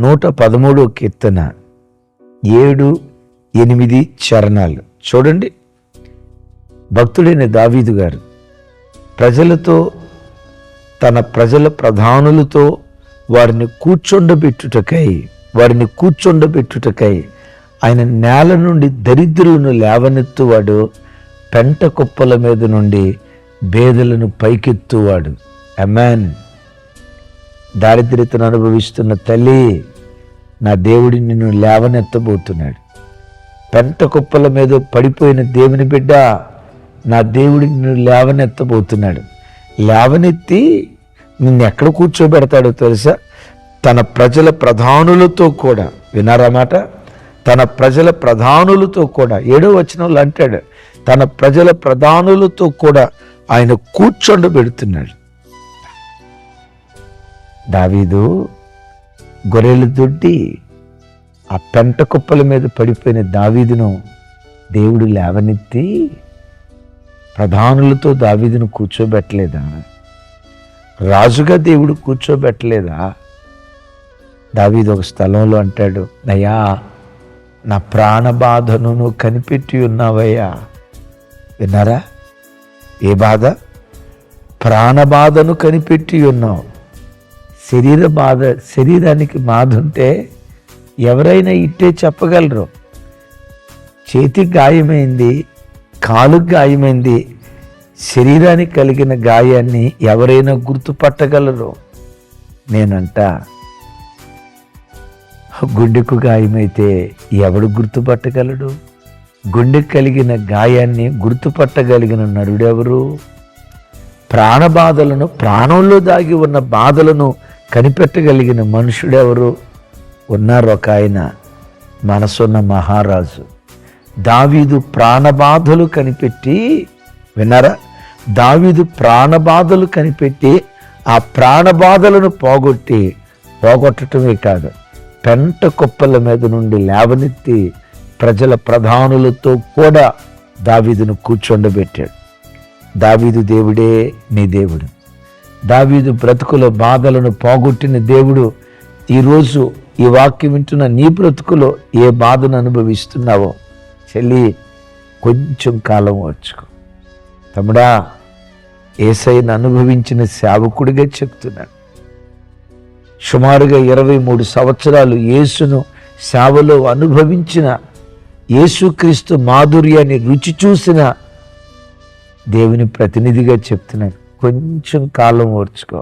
నూట పదమూడో కీర్తన ఏడు ఎనిమిది చరణాలు. చూడండి. భక్తుడైన దావీదు గారు ప్రజలతో తన ప్రజల ప్రధానులతో వారిని కూర్చొండబెట్టుటకై వారిని కూర్చొండబెట్టుటకై ఆయన నేల నుండి దరిద్రులను లేవనెత్తువాడు పెంట కుప్పల మీద నుండి బేదలను పైకెత్తువాడు. అమాన్ దారిద్ర్యతను అనుభవిస్తున్న తల్లి నా దేవుడి నిన్ను లేవనెత్తబోతున్నాడు. పెంట కుప్పల మీద పడిపోయిన దేవుని బిడ్డ నా దేవుడి నిన్ను లేవనెత్తబోతున్నాడు. లేవనెత్తి నిన్ను ఎక్కడ కూర్చోబెడతాడో తెలుసా? తన ప్రజల ప్రధానులతో కూడా. వినారా మాట? తన ప్రజల ప్రధానులతో కూడా. ఏడో వచనంలో అంటాడు తన ప్రజల ప్రధానులతో కూడా ఆయన కూర్చొండబెడుతున్నాడు. దావీదు గొర్రెలు దొడ్డి ఆ పెంట కుప్పల మీద పడిపోయిన దావీదును దేవుడు లేవనెత్తి ప్రధానులతో దావీదును కూర్చోబెట్టలేదా? రాజుగా దేవుడు కూర్చోబెట్టలేదా? దావీదు ఒక స్థలంలో అంటాడు నయ్యా నా ప్రాణబాధను నువ్వు కనిపెట్టి ఉన్నావయ్యా. విన్నారా? ఏ బాధ? ప్రాణబాధను కనిపెట్టి ఉన్నావు. శరీర బాధ శరీరానికి బాధ ఉంటే ఎవరైనా ఇట్టే చెప్పగలరు. చేతికి గాయమైంది కాలుకి గాయమైంది శరీరానికి కలిగిన గాయాన్ని ఎవరైనా గుర్తుపట్టగలరు. నేనంట గుండెకు గాయమైతే ఎవడు గుర్తుపట్టగలడు? గుండెకు కలిగిన గాయాన్ని గుర్తుపట్టగలిగిన నరుడెవరు? ప్రాణబాధలను ప్రాణంలో దాగి ఉన్న బాధలను కనిపెట్టగలిగిన మనుషుడెవరు ఉన్నారు ఒక ఆయన మనసున్న మహారాజు. దావీదు ప్రాణబాధలు కనిపెట్టి విన్నారా? దావీదు ప్రాణబాధలు కనిపెట్టి ఆ ప్రాణబాధలను పోగొట్టి పోగొట్టడమే కాదు పెంట కుప్పల మీద నుండి లేవనెత్తి ప్రజల ప్రధానులతో కూడా దావీదును కూర్చొండబెట్టాడు. దావీదు దేవుడే నీ దేవుడు. దావీదు బ్రతుకుల బాధలను పోగొట్టిన దేవుడు ఈరోజు ఈ వాక్యం వింటున్న నీ బ్రతుకులో ఏ బాధను అనుభవిస్తున్నావో చెల్లి కొంచెం కాలం వచ్చుకో. తమ్ముడా ఏసైను అనుభవించిన సేవకుడిగా చెప్తున్నాడు. సుమారుగా ఇరవై మూడు సంవత్సరాలు యేసును సేవలో అనుభవించిన యేసుక్రీస్తు మాధుర్యాన్ని రుచి చూసిన దేవుని ప్రతినిధిగా చెప్తున్నాను కొంచెం కాలం ఓర్చుకో